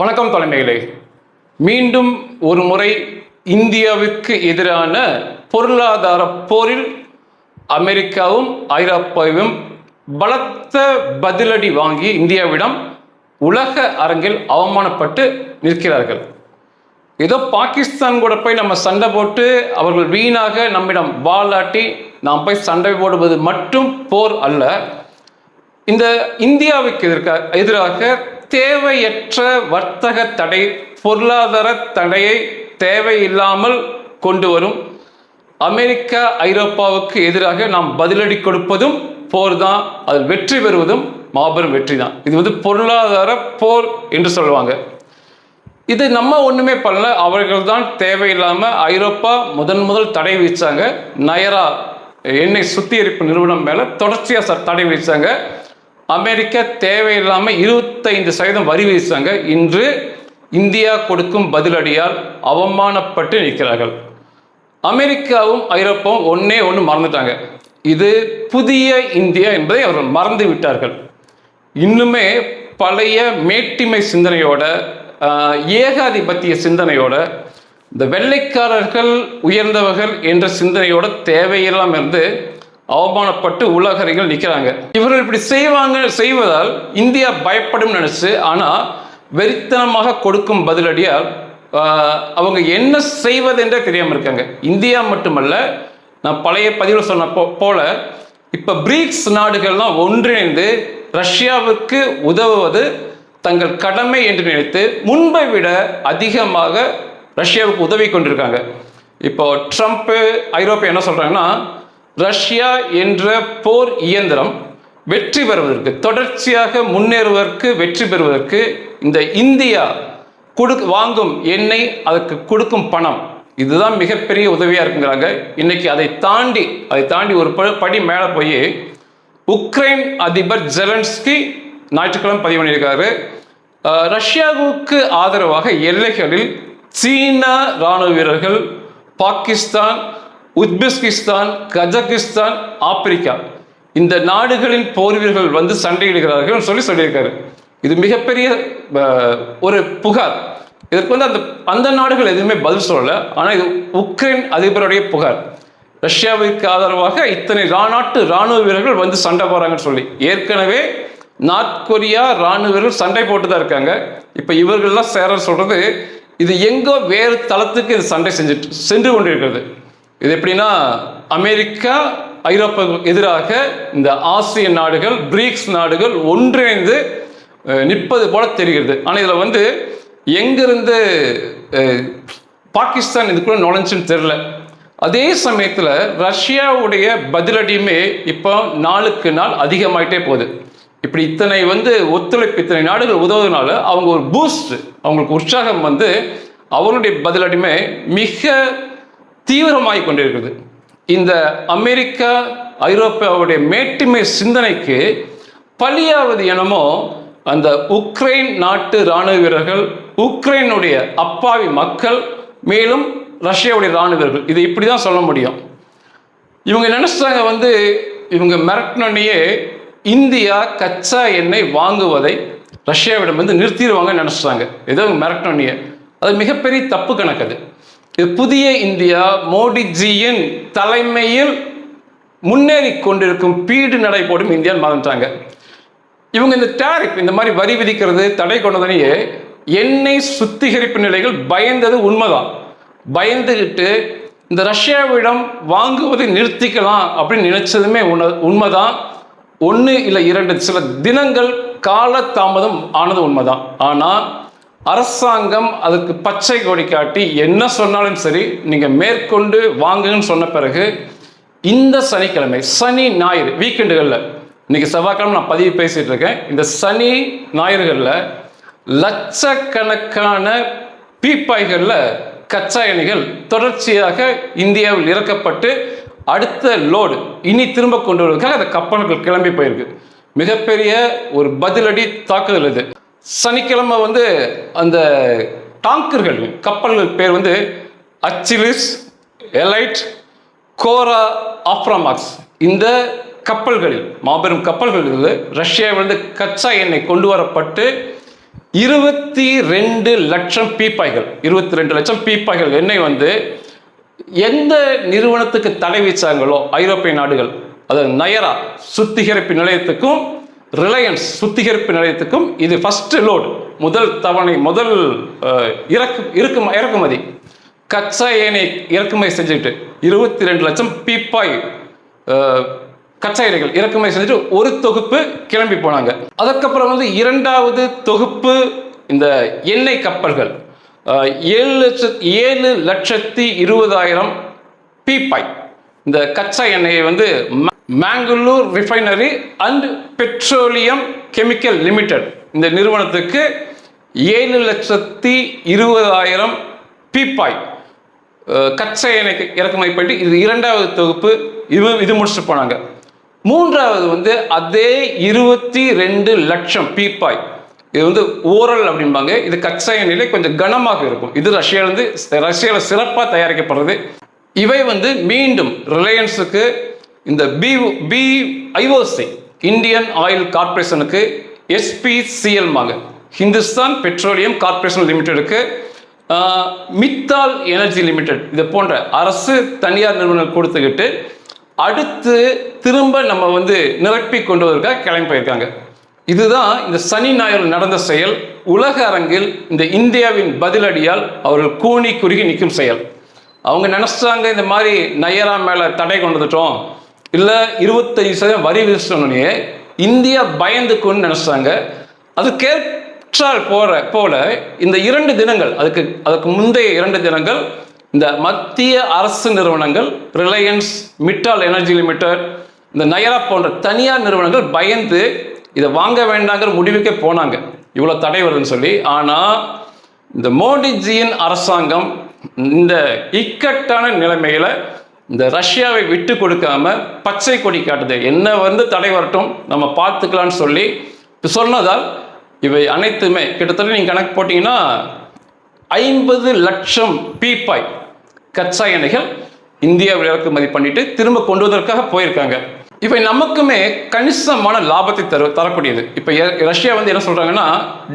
வணக்கம் தலைமைகளே மீண்டும் ஒரு முறை இந்தியாவிற்கு எதிரான பொருளாதார போரில் அமெரிக்காவும் ஐரோப்பாவும் பலத்த பதிலடி வாங்கி இந்தியாவிடம் உலக அரங்கில் அவமானப்பட்டு நிற்கிறார்கள். ஏதோ பாகிஸ்தான் கூட போய் நம்ம சண்டை போட்டு அவர்கள் வீணாக நம்மிடம் வாலாட்டி நாம் போய் சண்டை போடுவது மட்டும் போர் அல்ல. இந்த இந்தியாவுக்கு எதிர்க்க எதிராக தேவையற்ற வர்த்தக தடை பொருளாதார தடையை தேவையில்லாமல் கொண்டு வரும். அமெரிக்கா ஐரோப்பாவுக்கு எதிராக நாம் பதிலடி கொடுப்பதும் போர் தான் அதில் வெற்றி பெறுவதும் மாபெரும் வெற்றி தான் இது வந்து பொருளாதார போர் என்று சொல்லுவாங்க. இது நம்ம ஒன்றுமே பண்ணல அவர்கள் தான் தேவையில்லாமல் ஐரோப்பா முதன் முதல் தடை விதிச்சாங்க. நயரா எண்ணெய் சுத்திகரிப்பு நிறுவனம் மேலே தொடர்ச்சியாக ச- தடை விதிச்சாங்க. அமெரிக்கா தேவையில்லாமல் இருபத்தைந்து சதவீதம் வரி வீசாங்க இன்று இந்தியா கொடுக்கும் பதிலடியால் அவமானப்பட்டு நிற்கிறார்கள். அமெரிக்காவும் ஐரோப்பாவும் ஒன்றே ஒன்று மறந்துட்டாங்க. இது புதிய இந்தியா என்பதை அவர்கள் மறந்து விட்டார்கள். இன்னுமே பழைய மேட்டிமை சிந்தனையோட ஏகாதிபத்திய சிந்தனையோட இந்த வெள்ளைக்காரர்கள் உயர்ந்தவர்கள் என்ற சிந்தனையோட தேவையெல்லாம் இருந்து அவமானப்பட்டு உலகறிஞர்கள் நிற்கிறாங்க இவர்கள் இப்படி செய்வாங்க செய்வதால் இந்தியா பயப்படும் நினைச்சு ஆனால் வெறித்தனமாக கொடுக்கும் பதிலடியால் அவங்க என்ன செய்வதென்றே தெரியாமல் இருக்காங்க. இந்தியா மட்டுமல்ல நான் பழைய பதிவில் சொன்ன போ- போல இப்போ பிரிக்ஸ் நாடுகள்லாம் ஒன்றிணைந்து ரஷ்யாவுக்கு உதவுவது தங்கள் கடமை என்று நினைத்து முன்பை விட அதிகமாக ரஷ்யாவுக்கு உதவி கொண்டிருக்காங்க. இப்போ ட்ரம்ப்பு ஐரோப்பா என்ன சொல்கிறாங்கன்னா ரஷ்யா என்ற போர் இயந்திரம் வெற்றி பெறுவதற்கு தொடர்ச்சியாக முன்னேறுவதற்கு வெற்றி பெறுவதற்கு இந்த இந்தியா கொடு வாங்கும் எண்ணெய் அதுக்கு கொடுக்கும் பணம். இதுதான் மிகப்பெரிய உதவியாக இருக்குங்கிறாங்க. இன்னைக்கு அதை தாண்டி அதை தாண்டி ஒரு ப- படி மேலே போய் உக்ரைன் அதிபர் ஜெலன்ஸ்கி ஞாயிற்றுக்கிழமை பதிவு பண்ணியிருக்காரு. ரஷ்யாவுக்கு ஆதரவாக எல்லைகளில் சீனா ராணுவ வீரர்கள் பாகிஸ்தான் உஸ்பெஸ்கிஸ்தான் கஜகிஸ்தான் ஆப்பிரிக்கா. இந்த நாடுகளின் போர் வீரர்கள் வந்து சண்டையிடுகிறார்கள் சொல்லி சொல்லியிருக்காரு. இது மிகப்பெரிய ஒரு புகார். இதற்கு வந்து அந்த அந்த நாடுகள் எதுவுமே பதில் சொல்லல. ஆனால் இது உக்ரைன் அதிபருடைய புகார். ரஷ்யாவிற்கு ஆதரவாக இத்தனை நாட்டு ராணுவ வீரர்கள் வந்து சண்டை போகிறாங்கன்னு சொல்லி. ஏற்கனவே நார்த் கொரியா ராணுவ வீரர்கள் சண்டை போட்டு தான் இருக்காங்க. இப்போ இவர்கள்லாம் சேர சொல்கிறது இது எங்கோ வேறு தளத்துக்கு இது சண்டை செஞ்சுட்டு சென்று கொண்டிருக்கிறது. இது எப்படின்னா அமெரிக்கா ஐரோப்பாவுக்கு எதிராக இந்த ஆசிய நாடுகள் பிரிக்ஸ் நாடுகள் ஒன்றிணைந்து நிற்பது போல தெரிகிறது. ஆனால் இதில் வந்து எங்கிருந்து பாகிஸ்தான் இதுக்குள்ள நுழைஞ்சுன்னு தெரில அதே சமயத்தில் ரஷ்யாவுடைய பதிலடியுமே இப்போ நாளுக்கு நாள் அதிகமாயிட்டே போகுது. இப்படி இத்தனை வந்து ஒத்துழைப்பு இத்தனை நாடுகள் உதவுறதுனால அவங்க ஒரு பூஸ்ட் அவங்களுக்கு உற்சாகம் வந்து அவருடைய பதிலடியுமே மிக தீவிரமாகிக் கொண்டிருக்கிறது. இந்த அமெரிக்கா ஐரோப்பாவுடைய மேட்டுமை சிந்தனைக்கு பலியாவது எனமோ அந்த உக்ரைன் நாட்டு ராணுவ வீரர்கள் உக்ரைனுடைய அப்பாவி மக்கள் மேலும் ரஷ்யாவுடைய இராணுவ வீரர்கள் இது இப்படி தான் சொல்ல முடியும். இவங்க நினைச்சாங்க வந்து இவங்க மிரட்டினோடனேயே இந்தியா கச்சா எண்ணெய் வாங்குவதை ரஷ்யாவிடம் வந்து நிறுத்திடுவாங்கன்னு நினச்சாங்க. ஏதோ இவங்க மிரட்டினோடனேயே. அது மிகப்பெரிய தப்பு கணக்கு அது. புதிய இந்தியா மோடிஜியின் தலைமையில் முன்னேறி கொண்டிருக்கும் பீடு நடை போடும் இந்தியான்னு மறந்துட்டாங்க இவங்க இந்த டேரிப் இந்த மாதிரி வரி விதிக்கிறது தடை கொண்டதனையே எண்ணெய் சுத்திகரிப்பு நிலைகள் பயந்தது உண்மைதான். பயந்துகிட்டு இந்த ரஷ்யாவிடம் வாங்குவதை நிறுத்திக்கலாம் அப்படின்னு நினைச்சதுமே உண்மை உண்மைதான். ஒன்று இல்லை இரண்டு சில தினங்கள் கால தாமதம் ஆனது உண்மைதான். ஆனால் அரசாங்கம் அதுக்கு பச்சை கொடி காட்டி என்ன சொன்னாலும் சரி நீங்கள் மேற்கொண்டு வாங்குங்கன்னு சொன்ன பிறகு இந்த சனிக்கிழமை சனி ஞாயிறு வீக்கெண்டுகளில் இன்னைக்கு செவ்வாய்க்கிழமை நான் பதிவு பேசிகிட்டு இருக்கேன். இந்த சனி ஞாயிறுகளில் லட்சக்கணக்கான பீப்பாய்களில் கச்சா எண்ணெய்கள் தொடர்ச்சியாக இந்தியாவில் இறக்கப்பட்டு அடுத்த லோடு இனி திரும்ப கொண்டு வருவதற்காக அந்த கப்பல்கள் கிளம்பி போயிருக்கு. மிகப்பெரிய ஒரு பதிலடி தாக்குதல் இது. சனிக்கிழமை வந்து அந்த டாங்கர்கள் கப்பல்கள் பேர் வந்து அச்சிலிஸ் எலைட் கோரா ஆப்ராமாக்ஸ் இந்த கப்பல்களில் மாபெரும் கப்பல்களில் ரஷ்யாவிலிருந்து கச்சா எண்ணெய் கொண்டு வரப்பட்டு இருபத்தி ரெண்டு லட்சம் பீப்பாய்கள் இருபத்தி ரெண்டு லட்சம் பீப்பாய்கள் எண்ணெய் வந்து எந்த நிறுவனத்துக்கு தடை வீச்சாங்களோ ஐரோப்பிய நாடுகள் அதாவது நயரா சுத்திகரிப்பு நிலையத்துக்கும் ரிலையன்ஸ் சுத்திகரிப்பு நிலையத்துக்கும் இது ஃபஸ்ட்டு லோடு முதல் தவணை முதல் இறக்கு இறக்கு இறக்கும இறக்குமதி. கச்சா எண்ணெய் இறக்குமதி செஞ்சுக்கிட்டு இருபத்தி ரெண்டு லட்சம் பீப்பாய் கச்சா எண்ணெய்கள் இறக்குமதி செஞ்சுட்டு ஒரு தொகுப்பு கிளம்பி போனாங்க. அதுக்கப்புறம் வந்து இரண்டாவது தொகுப்பு இந்த எண்ணெய் கப்பல்கள். ஏழு லட்ச ஏழு லட்சத்தி இருபதாயிரம் பீப்பாய். இந்த கச்சா எண்ணெயை வந்து Mangalore refinery and petroleum chemical limited இந்த நிறுவனத்துக்கு ஏழு லட்சத்தி இருபதாயிரம் பீப்பாய் கச்சை எனக்கு இறக்குமதி பண்ணிட்டு இது இரண்டாவது தொகுப்பு. இது இது முடிச்சுட்டு போனாங்க. மூன்றாவது வந்து அதே இருபத்தி ரெண்டு லட்சம் பீப்பாய். இது வந்து ஓரல் அப்படிம்பாங்க. இது கச்சா எண்ணெயிலே கொஞ்சம் கனமாக இருக்கும். இது ரஷ்யாவிலேருந்து ரஷ்யாவில் சிறப்பாக தயாரிக்கப்படுறது. இவை வந்து மீண்டும் ரிலையன்ஸுக்கு இந்த B B IOC Indian oil கார்ப்பரேஷனுக்கு எஸ்பிசிஎல்மாங்க ஹிந்துஸ்தான் பெட்ரோலியம் கார்பரேஷன் லிமிடெடுக்கு மித்தால் எனர்ஜி லிமிடெட் இது போன்ற அரசு தனியார் நிறுவனங்கள் கொடுத்துக்கிட்டு அடுத்து திரும்ப நம்ம வந்து நிரப்பி கொண்டு வருவதற்காக கிளம்பி போயிருக்காங்க. இதுதான் இந்த சனி ஞாயிறு நடந்த செயல். உலக அரங்கில் இந்த இந்தியாவின் பதிலடியால் அவர்கள் கூனி குறுகி நிற்கும் செயல். அவங்க நினைச்சாங்க இந்த மாதிரி நயரா மேலே தடை கொண்டு வந்துட்டோம் இல்லை இருபத்தஞ்சு சதவீதம் வரி விதிச்சோன்னே இந்தியா பயந்துக்குன்னு நினைச்சாங்க அது கேற்றால் போற போல இந்த இரண்டு தினங்கள் அதுக்கு அதுக்கு முந்தைய இரண்டு தினங்கள் இந்த மத்திய அரசு நிறுவனங்கள் ரிலையன்ஸ் மிட்டால் எனர்ஜி லிமிடெட் இந்த நயரா போன்ற தனியார் நிறுவனங்கள் பயந்து இதை வாங்க வேண்டாங்கிற முடிவுக்கே போனாங்க. இவ்வளோ தடை வருதுன்னு சொல்லி. ஆனால் இந்த மோடிஜியின் அரசாங்கம் இந்த இக்கட்டான நிலைமையில இந்த ரஷ்யாவை விட்டு கொடுக்காம பச்சை கொடி காட்டுது. என்ன வந்து தடை வரட்டும் நம்ம பார்த்துக்கலாம்னு சொல்லி சொன்னதால் இவை அனைத்துமே கிட்டத்தட்ட நீங்கள் கணக்கு போட்டிங்கன்னா ஐம்பது லட்சம் பீப்பாய் கச்சா எண்ணெய்கள் இந்தியாவில் இறக்குமதி பண்ணிட்டு திரும்ப கொண்டு வருவதற்காக போயிருக்காங்க. இவை நமக்குமே கணிசமான லாபத்தை தரு தரக்கூடியது. இப்போ ரஷ்யா வந்து என்ன சொல்கிறாங்கன்னா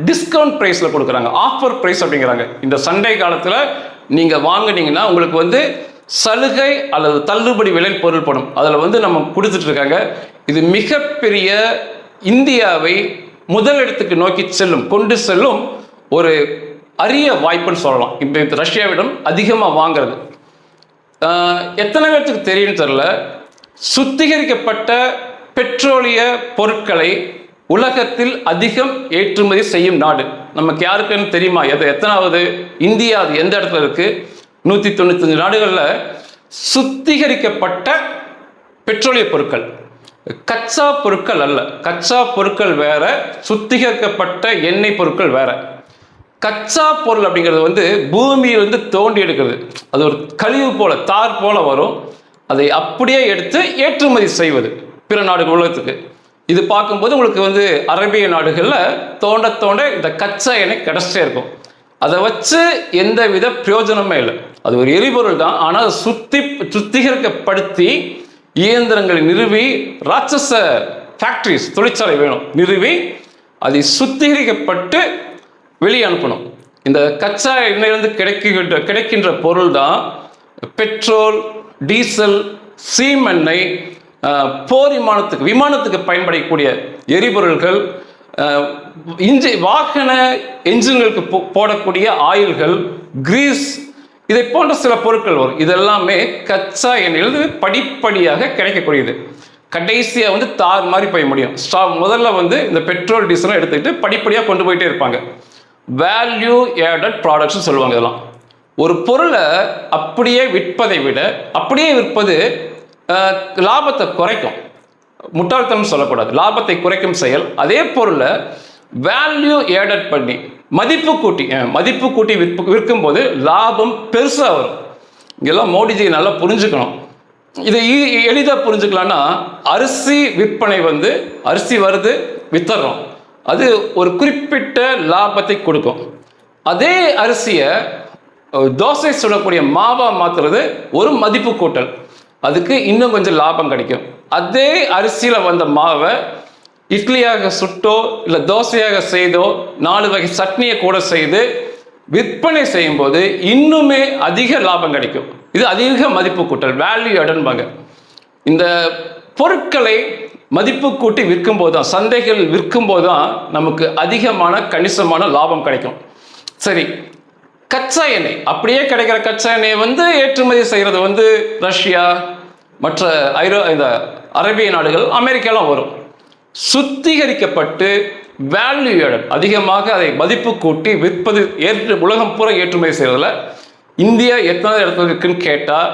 டிஸ்கவுண்ட் ப்ரைஸில் கொடுக்குறாங்க. ஆஃபர் ப்ரைஸ் அப்படிங்கிறாங்க. இந்த சண்டே காலத்தில் நீங்கள் வாங்கினீங்கன்னா உங்களுக்கு வந்து சலுகை அல்லது தள்ளுபடி விலை பொருள்படும் அதில் வந்து நம்ம கொடுத்துட்டு இருக்காங்க. இது மிகப்பெரிய இந்தியாவை முதலிடத்துக்கு நோக்கி செல்லும் கொண்டு செல்லும் ஒரு அரிய வாய்ப்புன்னு சொல்லலாம். இப்போ ரஷ்யாவிடம் அதிகமாக வாங்குறது. எத்தனை பேர்த்துக்கு தெரியும்னு தெரில சுத்திகரிக்கப்பட்ட பெட்ரோலிய பொருட்களை உலகத்தில் அதிகம் ஏற்றுமதி செய்யும் நாடு. நமக்கு யாருக்குன்னு தெரியுமா? எது எத்தனாவது? இந்தியா அது எந்த இடத்துல இருக்கு? நூற்றி தொண்ணூத்தஞ்சு நாடுகளில் சுத்திகரிக்கப்பட்ட பெட்ரோலிய பொருட்கள். கச்சா பொருட்கள் அல்ல. கச்சா பொருட்கள் வேற சுத்திகரிக்கப்பட்ட எண்ணெய் பொருட்கள் வேற. கச்சா பொருள் அப்படிங்கிறது வந்து பூமியிலிருந்து தோண்டி எடுக்கிறது அது ஒரு கழிவு போல தார் போல வரும். அதை அப்படியே எடுத்து ஏற்றுமதி செய்வது பிற நாடுகள் உலகத்துக்கு. இது பார்க்கும்போது உங்களுக்கு வந்து அரேபிய நாடுகளில் தோண்ட தோண்ட இந்த கச்சா எண்ணெய் கிடச்சிட்டே இருக்கும். அதை வச்சு எந்த வித பிரயோஜனமே இல்லை. அது ஒரு எரிபொருள் தான். ஆனால் அதை சுத்தி சுத்திகரிக்கப்படுத்தி இயந்திரங்களை நிறுவி ராட்சச ஃபேக்ட்ரிஸ் தொழிற்சாலை வேணும். நிறுவி அதை சுத்திகரிக்கப்பட்டு வெளியே அனுப்பணும். இந்த கச்சா எண்ணெயிலிருந்து கிடைக்கின்ற கிடைக்கின்ற பொருள் தான் பெட்ரோல் டீசல் சீமெண்ணெய் போர் விமானத்துக்கு விமானத்துக்கு பயன்படக்கூடிய எரிபொருள்கள் இன்ஜி வாகன என்ஜின்களுக்கு போ- போடக்கூடிய ஆயில்கள் கிரீஸ் இதை போன்ற சில பொருட்கள் வரும். இதெல்லாமே கச்சா எண்ணெயிலிருந்து படிப்படியாக கிடைக்கக்கூடியது. கடைசியாக வந்து தார் மாதிரி போய் முடியும். ஸ்டா முதல்ல வந்து இந்த பெட்ரோல் டீசலும் எடுத்துக்கிட்டு படிப்படியாக கொண்டு போயிட்டே இருப்பாங்க. வேல்யூ ஏடட் ப்ராடக்ட்ஸ் சொல்லுவாங்க இதெல்லாம். ஒரு பொருளை அப்படியே விற்பதை விட அப்படியே விற்பது லாபத்தை குறைக்கும். முட்டாள்தனம் சொல்லக்கூடாது. லாபத்தை குறைக்கும் செயல். அதே பொருளை வேல்யூ ஏடட் பண்ணி மதிப்பு கூட்டி மதிப்பு கூட்டி விற்ப விற்கும்போது லாபம் பெருசாக வரும். இங்கெல்லாம் மோடிஜி நல்லா புரிஞ்சுக்கணும். இதை எளிதாக புரிஞ்சுக்கலான்னா அரிசி விற்பனை வந்து அரிசி வருது வித்தர்றோம் அது ஒரு குறிப்பிட்ட லாபத்தை கொடுக்கும். அதே அரிசியை தோசை சுடக்கூடிய மாவா மாத்துறது ஒரு மதிப்பு கூட்டல். அதுக்கு இன்னும் கொஞ்சம் லாபம் கிடைக்கும். அதே அரிசியில் வந்த மாவை இட்லியாக சுட்டோ இல்லை தோசையாக செய்தோ நாலு வகை சட்னியை கூட செய்து விற்பனை செய்யும்போது இன்னுமே அதிக லாபம் கிடைக்கும். இது அதிக மதிப்பு கூட்டல் வேல்யூ அடன்பாங்க இந்த பொருட்களை மதிப்பு கூட்டி விற்கும்போது தான் சந்தைகள் விற்கும்போது தான் நமக்கு அதிகமான கணிசமான லாபம் கிடைக்கும். சரி கச்சா எண்ணெய். அப்படியே கிடைக்கிற கச்சா எண்ணெயை வந்து ஏற்றுமதி செய்கிறது வந்து ரஷ்யா மற்ற ஐரோ இந்த அரேபிய நாடுகள் அமெரிக்காலாம் வரும். சுத்திகரிக்கப்பட்டு வேல்யூ அதிகமாக அதை மதிப்பு கூட்டி விற்பது ஏற்று உலகம் பூரா ஏற்றுமதி செய்கிறதுல இந்தியா எத்தனை இடத்துல இருக்குன்னு கேட்டால்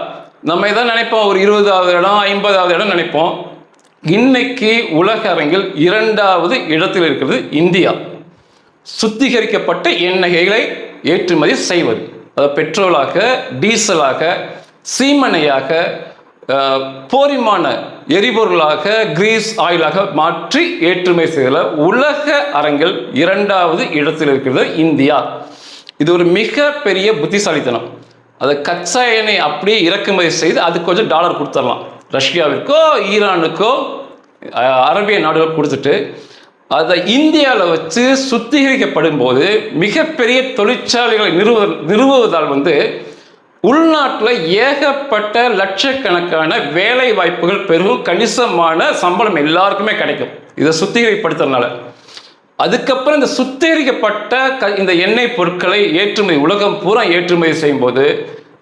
நம்ம எதாவது நினைப்போம் ஒரு இருபதாவது இடம் ஐம்பதாவது இடம் நினைப்போம். இன்னைக்கு உலக அரங்கில் இரண்டாவது இடத்தில் இருக்கிறது இந்தியா. சுத்திகரிக்கப்பட்ட எண்ணெய்களை ஏற்றுமதி செய்வது. அதாவது பெட்ரோலாக டீசலாக சீமனையாக போரிமான எரிபொருளாக கிரீஸ் ஆயிலாக மாற்றி ஏற்றுமதி செய்தல உலக அரங்கில் இரண்டாவது இடத்தில் இருக்கிறது இந்தியா. இது ஒரு மிக பெரிய புத்திசாலித்தனம். அதை கச்சா எண்ணெய் அப்படியே இறக்குமதி செய்து அதுக்கு கொஞ்சம் டாலர் கொடுத்துடலாம். ரஷ்யாவிற்கோ ஈரானுக்கோ அரபிய அரேபிய நாடுகள் கொடுத்துட்டு அதை இந்தியாவில் வச்சு சுத்திகரிக்கப்படும் போது மிகப்பெரிய தொழிற்சாலைகளை நிறுவ நிறுவுவதால் வந்து உள்நாட்டில் ஏகப்பட்ட லட்சக்கணக்கான வேலை வாய்ப்புகள் பெரும் கணிசமான சம்பளம் எல்லாருக்குமே கிடைக்கும். இதை சுத்திகரிப்படுத்துறதுனால. அதுக்கப்புறம் இந்த சுத்திகரிக்கப்பட்ட க இந்த எண்ணெய் பொருட்களை ஏற்றுமதி உலகம் பூரா ஏற்றுமதி செய்யும்போது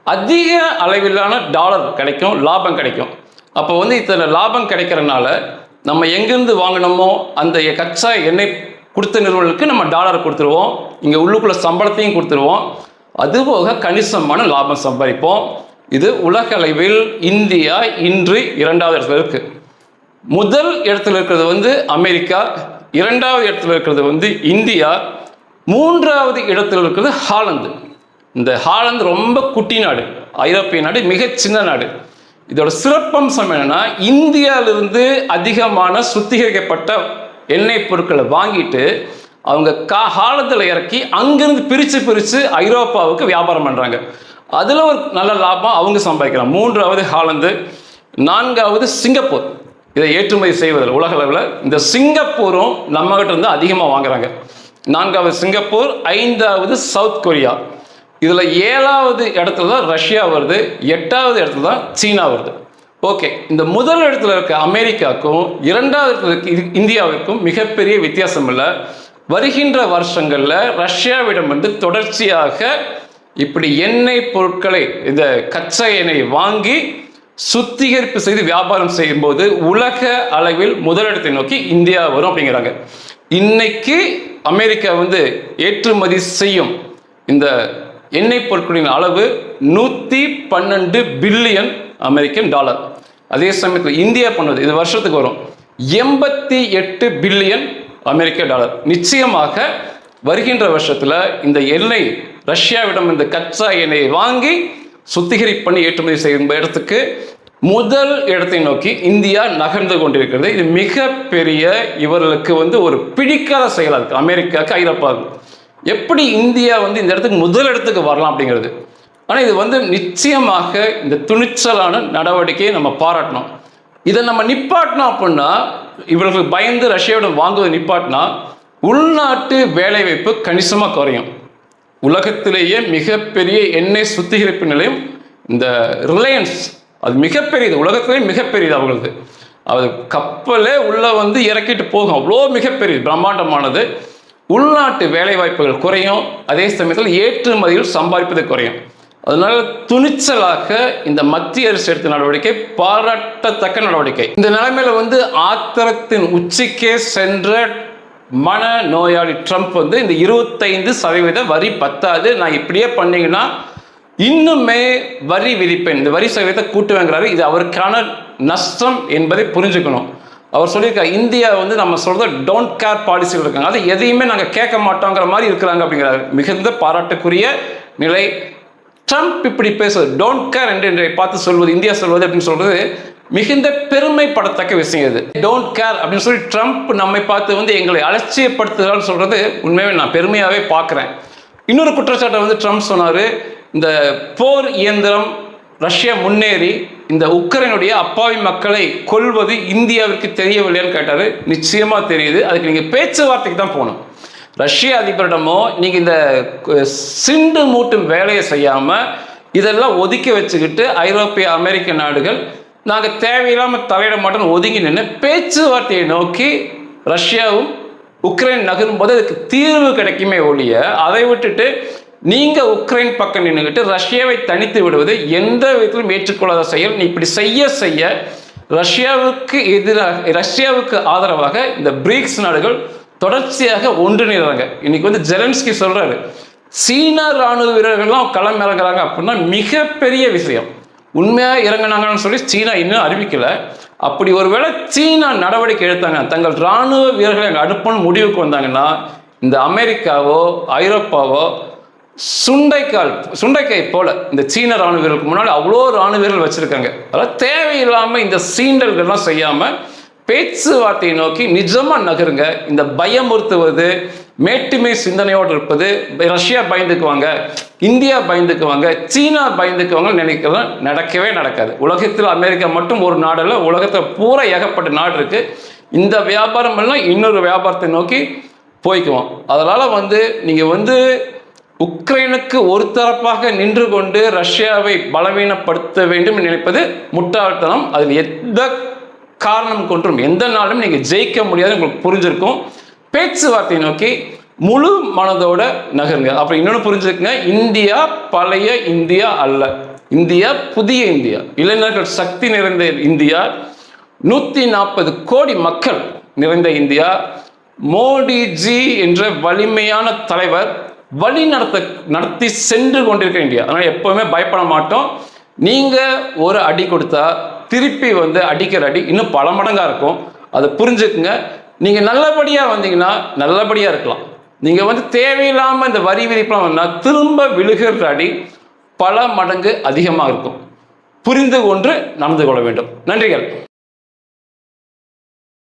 அதிக அளவிலான டாலர் கிடைக்கும் லாபம் கிடைக்கும். அப்போ வந்து இத்தனை லாபம் கிடைக்கிறனால நம்ம எங்கேருந்து வாங்கினோமோ அந்த கச்சா எண்ணெய் கொடுத்த நிறுவனங்களுக்கு நம்ம டாலர் கொடுத்துருவோம். இங்கே உள்ளுக்குள்ள சம்பளத்தையும் கொடுத்துருவோம். அதுபோக கணிசமான லாபம் சம்பாதிப்போம். இது உலகளவில் இந்தியா இன்று இரண்டாவது இடத்துல இருக்கு. முதல் இடத்துல இருக்கிறது வந்து அமெரிக்கா இரண்டாவது இடத்துல இருக்கிறது வந்து இந்தியா மூன்றாவது இடத்துல இருக்கிறது ஹாலந்து. இந்த ஹாலந்து ரொம்ப குட்டி நாடு ஐரோப்பிய நாடு மிக சின்ன நாடு. இதோட சிறப்பம்சம் என்னன்னா இந்தியாவிலிருந்து அதிகமான சுத்திகரிக்கப்பட்ட எண்ணெய் பொருட்களை வாங்கிட்டு அவங்க கா காலத்தில் இறக்கி அங்கிருந்து பிரித்து பிரித்து ஐரோப்பாவுக்கு வியாபாரம் பண்ணுறாங்க அதில் ஒரு நல்ல லாபம் அவங்க சம்பாதிக்கிறாங்க மூன்றாவது ஹாலந்து நான்காவது சிங்கப்பூர். இதை ஏற்றுமதி செய்வதில் உலக அளவில் இந்த சிங்கப்பூரும் நம்மகிட்ட இருந்து அதிகமாக வாங்குறாங்க. நான்காவது சிங்கப்பூர் ஐந்தாவது சவுத் கொரியா. இதில் ஏழாவது இடத்துல தான் ரஷ்யா வருது எட்டாவது இடத்துல தான் சீனா வருது. ஓகே இந்த முதல் இடத்துல இருக்க அமெரிக்காவுக்கும் இரண்டாவது இடத்துல இருக்க மிகப்பெரிய வித்தியாசம் இல்லை. வருகின்ற வருஷங்களில் ரஷ்யாவிடம் வந்து தொடர்ச்சியாக இப்படி எண்ணெய் பொருட்களை இந்த கச்சா எண்ணெய் வாங்கி சுத்திகரிப்பு செய்து வியாபாரம் செய்யும்போது உலக அளவில் முதலிடத்தை நோக்கி இந்தியா வரும் அப்படிங்கிறாங்க. இன்னைக்கு அமெரிக்கா வந்து ஏற்றுமதி செய்யும் இந்த எண்ணெய் பொருட்களின் அளவு நூற்றி பன்னெண்டு பில்லியன் அமெரிக்கன் டாலர். அதே சமயத்தில் இந்தியா பண்ணுவது இது வருஷத்துக்கு வரும். எண்பத்தி எட்டு பில்லியன் அமெரிக்க டாலர். நிச்சயமாக வருகின்ற வருஷத்தில் இந்த எண்ணெய் ரஷ்யாவிடம் இந்த கச்சா எண்ணெயை வாங்கி சுத்திகரிப்பு பண்ணி ஏற்றுமதி செய்யும் இடத்துக்கு முதல் இடத்தை நோக்கி இந்தியா நகர்ந்து கொண்டிருக்கிறது. இது மிகப்பெரிய இவர்களுக்கு வந்து ஒரு பிடிக்காத செயலாக இருக்குது அமெரிக்காவுக்கு ஐரோப்பாவுக்கு எப்படி இந்தியா வந்து இந்த இடத்துக்கு முதல் இடத்துக்கு வரலாம் அப்படிங்கிறது. ஆனால் இது வந்து நிச்சயமாக இந்த துணிச்சலான நடவடிக்கையை நம்ம பாராட்டணும். இதை நம்ம நிப்பாட்டினோம் அப்படின்னா இவர்களுக்கு பயந்து ரஷ்யாவிடம் வாங்குவதை நிப்பாட்டினா உள்நாட்டு வேலைவாய்ப்பு கணிசமாக குறையும். உலகத்திலேயே மிகப்பெரிய எண்ணெய் சுத்திகரிப்பு நிலையம் இந்த ரிலையன்ஸ். அது மிகப்பெரியது. உலகத்திலே மிகப்பெரியது அவங்களது. அது கப்பலே உள்ளே வந்து இறக்கிட்டு போகும். அவ்வளோ மிகப்பெரியது. பிரம்மாண்டமானது. உள்நாட்டு வேலைவாய்ப்புகள் குறையும். அதே சமயத்தில் ஏற்றுமதியில் சம்பாதிப்பது குறையும். அதனால துணிச்சலாக இந்த மத்திய அரசு எடுத்த நடவடிக்கை பாராட்டத்தக்க நடவடிக்கை. இந்த நிலைமையில வந்து ஆத்திரத்தின் உச்சிக்கே சென்ற மன நோயாளி ட்ரம்ப் வந்து இந்த இருபத்தைந்து சதவீத வரி பத்தாது. நான் இப்படியே பண்ணீங்கன்னா இன்னுமே வரி விதிப்பேன். இந்த வரி சதவீதத்தை கூட்டுவேங்கிறாரு இது அவருக்கான நஷ்டம் என்பதை புரிஞ்சுக்கணும். அவர் சொல்லியிருக்காரு இந்தியா வந்து நம்ம சொல்றது டோன்ட் கேர் பாலிசிகள் இருக்காங்க. அது எதையுமே நாங்கள் கேட்க மாட்டோங்கிற மாதிரி இருக்கிறாங்க அப்படிங்கிறாரு. மிகுந்த பாராட்டுக்குரிய நிலை ட்ரம்ப் இப்படி பேசுவது டோன்ட் கேர் என்று என்றை பார்த்து சொல்வது இந்தியா சொல்வது அப்படின்னு சொல்றது மிகுந்த பெருமைப்படத்தக்க விஷயம் இது. டோன்ட் கேர் அப்படின்னு சொல்லி ட்ரம்ப் நம்மை பார்த்து வந்து எங்களை அலட்சியப்படுத்துகிறான்னு சொல்றது உண்மையாகவே நான் பெருமையாகவே பார்க்குறேன். இன்னொரு குற்றச்சாட்டை வந்து ட்ரம்ப் சொன்னார் இந்த போர் இயந்திரம் ரஷ்யா முன்னேறி இந்த உக்ரைனுடைய அப்பாவி மக்களை கொல்வது இந்தியாவிற்கு தெரியவில்லைன்னு கேட்டார். நிச்சயமாக தெரியுது. அதுக்கு நீங்கள் பேச்சுவார்த்தைக்கு தான் போகணும். ரஷ்ய அதிபரிடமோ நீங்கள் இந்த சிண்டு மூட்டும் வேலையை செய்யாமல் இதெல்லாம் ஒதுக்கி வச்சுக்கிட்டு ஐரோப்பிய அமெரிக்க நாடுகள் நாங்கள் தேவையில்லாமல் தலையிட மாட்டோம்னு ஒதுங்கி நின்று பேச்சுவார்த்தையை நோக்கி ரஷ்யாவும் உக்ரைன் நகரும் போது அதுக்கு தீர்வு கிடைக்குமே ஒழிய அதை விட்டுட்டு நீங்கள் உக்ரைன் பக்கம் நின்றுக்கிட்டு ரஷ்யாவை தனித்து விடுவது எந்த விதத்திலும் ஏற்றுக்கொள்ளாத செயல். நீ இப்படி செய்ய செய்ய ரஷ்யாவுக்கு எதிராக ரஷ்யாவுக்கு ஆதரவாக இந்த பிரிக்ஸ் நாடுகள் தொடர்ச்சியாக ஒன்றிணைறாங்க இன்னைக்கு வந்து ஜெலன்ஸ்கி சொல்றாரு சீன ராணுவ வீரர்கள்லாம் களம் இறங்குறாங்க அப்படின்னா மிகப்பெரிய விஷயம். உண்மையாக இறங்குனாங்கன்னு சொல்லி சீனா இன்னும் அறிவிக்கல. அப்படி ஒருவேளை சீனா நடவடிக்கை எடுத்தாங்க தங்கள் ராணுவ வீரர்களை அங்கே அனுப்பணும் முடிவுக்கு வந்தாங்கன்னா இந்த அமெரிக்காவோ ஐரோப்பாவோ சுண்டைக்கால் சுண்டைக்காய் போல இந்த சீன ராணுவ வீரர்களுக்கு முன்னாடி அவ்வளோ ராணுவ வீரர்கள் வச்சிருக்காங்க. அதெல்லாம் தேவையில்லாமல் இந்த சீண்டல்கள்லாம் செய்யாமல் பேச்சுவார்த்தையை நோக்கி நிஜமாக நகருங்க. இந்த பயமுறுத்துவது மேட்டுமை சிந்தனையோடு இருப்பது ரஷ்யா பயந்துக்குவாங்க இந்தியா பயந்துக்குவாங்க சீனா பயந்துக்குவாங்க நினைக்கிறதெல்லாம் நடக்கவே நடக்காது. உலகத்தில் அமெரிக்கா மட்டும் ஒரு நாடல்ல உலகத்தில் பூரா ஏகப்பட்ட நாடு இருக்கு. இந்த வியாபாரம் எல்லாம் இன்னொரு வியாபாரத்தை நோக்கி போய்க்குவோம். அதனால வந்து நீங்க வந்து உக்ரைனுக்கு ஒரு தரப்பாக நின்று கொண்டு ரஷ்யாவை பலவீனப்படுத்த வேண்டும் என்று நினைப்பது முட்டாள்தனம். அதில் எந்த காரணம் கொன்றும். எந்த நாளும் நீங்கள் ஜெயிக்க முடியாது உங்களுக்கு புரிஞ்சிருக்கும். பேச்சுவார்த்தை நோக்கி முழு மனதோட நகருங்க. அப்புறம் இன்னொன்று புரிஞ்சுக்குங்க. இந்தியா பழைய இந்தியா அல்ல. இந்தியா புதிய இந்தியா. இளைஞர்கள் சக்தி நிறைந்த இந்தியா. நூற்றி நாற்பது கோடி மக்கள் நிறைந்த இந்தியா. மோடிஜி என்ற வலிமையான தலைவர் வழி நடத்த நடத்தி சென்று கொண்டிருக்க இந்தியா. அதனால் எப்போவுமே பயப்பட மாட்டோம். நீங்கள் ஒரு அடி கொடுத்தா திருப்பி வந்து அடிக்கிற அடி இன்னும் பல மடங்காக இருக்கும். அதை புரிஞ்சுக்குங்க. நீங்கள் நல்லபடியாக வந்தீங்கன்னா நல்லபடியாக இருக்கலாம். நீங்கள் வந்து தேவையில்லாமல் இந்த வரி விதிப்பெலாம் வந்தால் திரும்ப விழுகிற அடி பல மடங்கு அதிகமாக இருக்கும். புரிந்து கொண்டு நடந்து கொள்ள வேண்டும். நன்றிகள்.